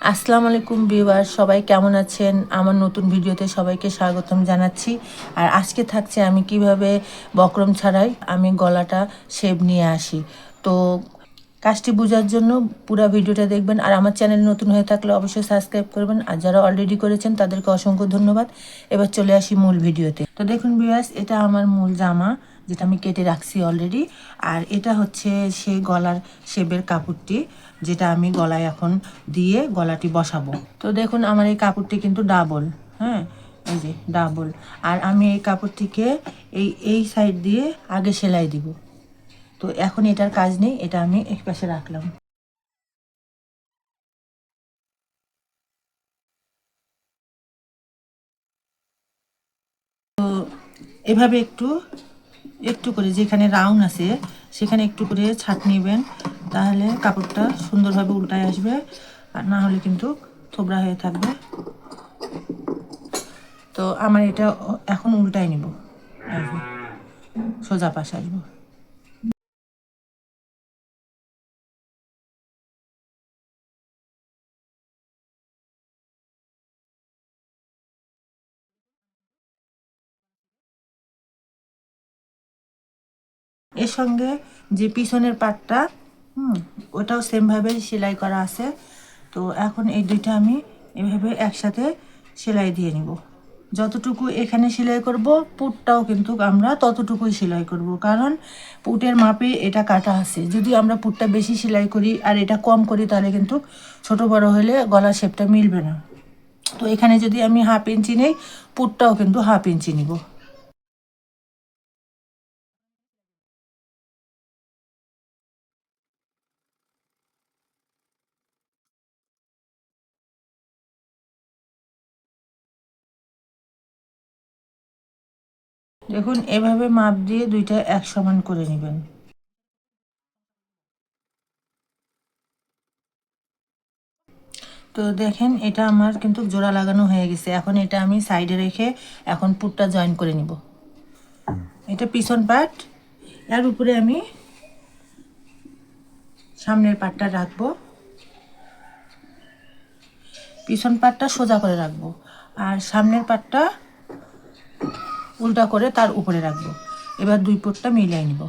আসসালামু আলাইকুম ভিউয়ার সবাই কেমন আছেন? আমার নতুন ভিডিওতে সবাইকে স্বাগতম জানাচ্ছি। আর আজকে থাকছে আমি কীভাবে বক্রম ছাড়াই আমি গলাটা শেপ নিয়ে আসি। তো কাজটি বোঝার জন্য পুরো ভিডিওটা দেখবেন। আর আমার চ্যানেল নতুন হয়ে থাকলে অবশ্যই সাবস্ক্রাইব করবেন। আর যারা অলরেডি করেছেন, তাদেরকে অসংখ্য ধন্যবাদ। এবার চলে আসি মূল ভিডিওতে। তো দেখুন ভিউয়ার্স, এটা আমার মূল জামা। যেটা আমি কেটে রাখছি অলরেডি আর এটা হচ্ছে সেই গলার শেপের কাপড়টি, যেটা আমি গলায় এখন দিয়ে গলাটি বসাবো। তো দেখুন, আমার এই কাপড়টি কিন্তু ডাবল হ্যাঁ? এই যে ডাবল আর আমি এই কাপড়টিকে এই এই সাইড দিয়ে আগে সেলাই দিব। তো এখন এটার কাজ নেই, এটা আমি এক পাশে রাখলাম। তো এভাবে একটু একটু করে যেখানে রাউন্ড আছে, সেখানে একটু করে ছাট নেবেন, তাহলে কাপড়টা সুন্দরভাবে উল্টায় আসবে, আর না হলে কিন্তু থোবড়া হয়ে থাকবে। তো আমার এটা এখন উল্টায় নিব। সোজা পাশে আসব। এর সঙ্গে যে পিছনের পাটটা, হুম, ওটাও সেমভাবে সেলাই করা আছে। তো এখন এই দুইটা আমি এভাবে একসাথে সেলাই দিয়ে নিব। যতটুকু এখানে সেলাই করব, পুটটাও কিন্তু আমরা ততটুকুই সেলাই করব। কারণ পুটের মাপে এটা কাটা আছে। যদি আমরা পুটটা বেশি সেলাই করি আর এটা কম করি, তাহলে কিন্তু ছোট বড় হলে গলার শেপটা মিলবে না। তো এখানে যদি আমি হাফ ইঞ্চি নেই, পুটটাও কিন্তু হাফ ইঞ্চি নিব। দেখুন, এভাবে মাপ দিয়ে দুইটা এক সমান করে নেবেন। তো দেখেন, এটা আমার কিন্তু জোড়া লাগানো হয়ে গেছে। এখন এটা আমি সাইডে রেখে এখন পুটটা জয়েন করে নিব। এটা পিছন পাট, এর উপরে আমি সামনের পাটটা রাখব। পিছন পাটটা সোজা করে রাখব। আর সামনের পাটটা উল্টা করে তার উপরে রাখব। এবার দুই পোটটা মিলিয়ে নিব।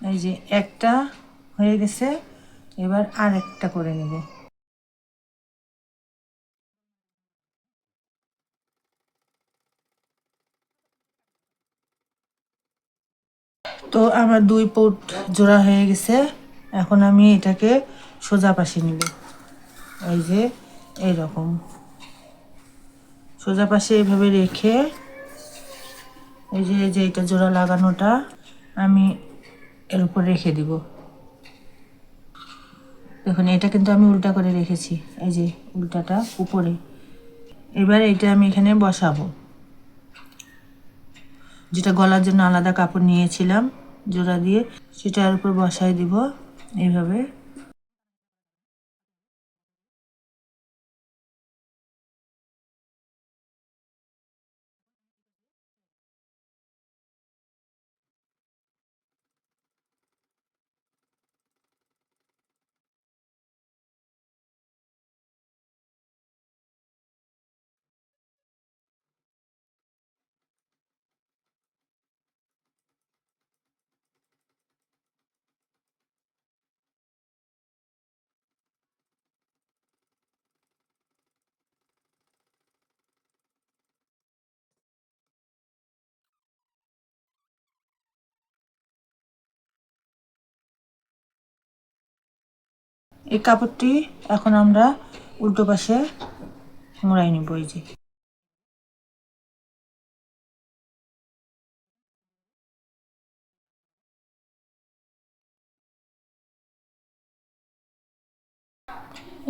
এই যে একটা হয়ে গেছে, এবার আর একটা করে নেব। তো আমার দুই পোট জোড়া হয়ে গেছে। এখন আমি এটাকে সোজা পাশে নিব। এই যে, এইরকম। সোজা পাশে এইভাবে রেখে, এই যে এই যে এটা জোড়া লাগানোটা আমি এর উপর রেখে দিব। দেখুন, এটা কিন্তু আমি উল্টা করে রেখেছি। এই যে, উল্টাটা উপরে। এবার এটা আমি এখানে বসাবো। যেটা গলার জন্য আলাদা কাপড় নিয়েছিলাম জোড়া দিয়ে সেটার উপর বসায় দিব এইভাবে। এই কাপড়টি এখন আমরা উল্টো পাশে মোড়াই নিব, এই যে।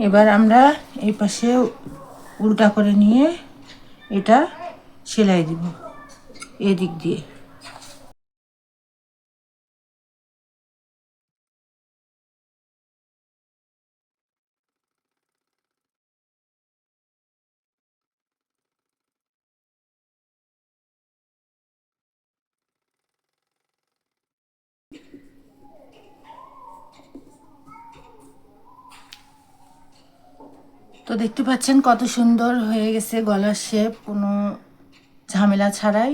এবার আমরা এই পাশে উল্টা করে নিয়ে এটা সেলাই দিব, এদিক দিয়ে। তো দেখতে পাচ্ছেন কত সুন্দর হয়ে গেছে গলার শেপ কোনো ঝামেলা ছাড়াই।